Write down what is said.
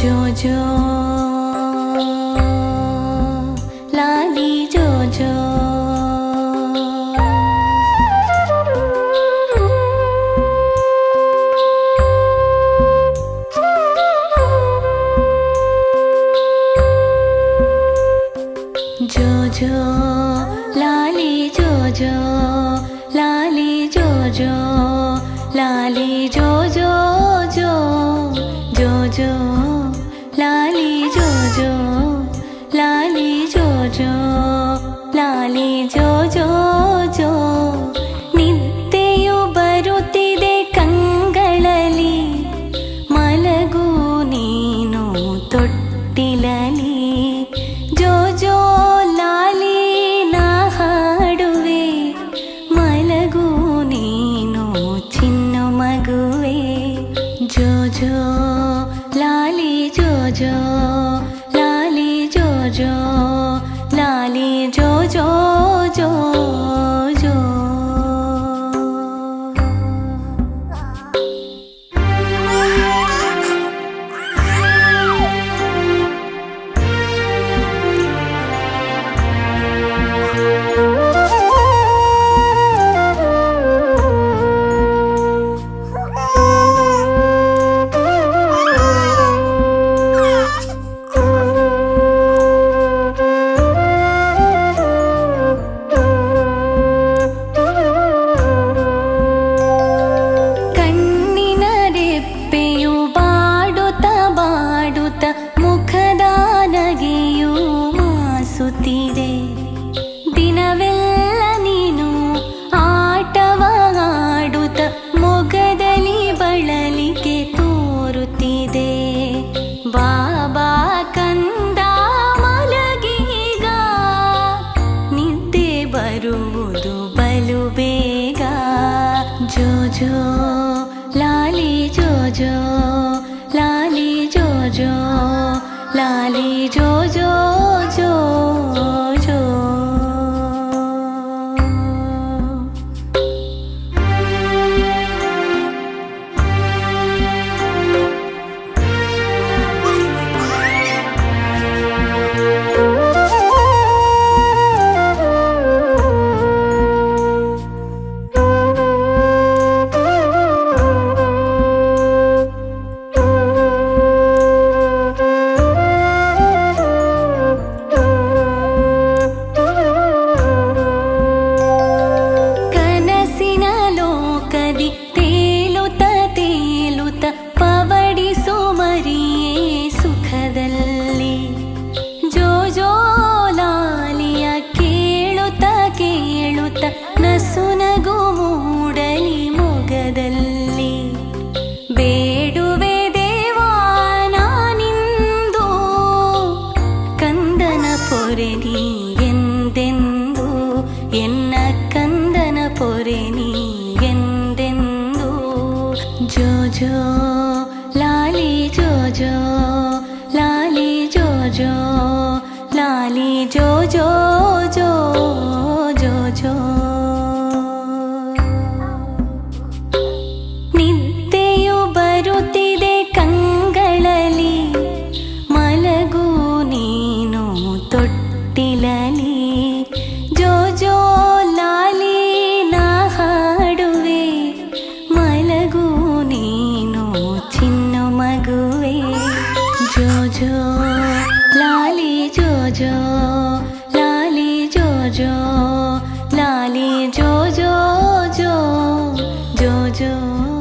জো লালি জো জো। জো জো, লালি জো জো, লালি জো জো, লালি জো জো জো জো জো। লালি ಜೋ ಜೋ ಲಾಲಿ ಜೋ ಜೋ ಜೋ ನಿದ್ದೆಯು ಬರುತ್ತಿದೆ ಕಂಗಳಲ್ಲಿ ಮಲಗು ನೀನು ತೊಟ್ಟಿಲಲಿ ಜೋ ಜೋ ಲಾಲಿ ನಾ ಹಾಡುವೆ ಮಲಗು ನೀನು ಚಿನ್ನು ಮಗುವೆ ಜೋ ಜೋ ಲಾಲಿ ಜೋ ಜೋ ಲಾಲಿ जो लाली जो जो जो জ লালি জ জ লালি জ जो लाली जो जो কালী জো জো জো জো জো।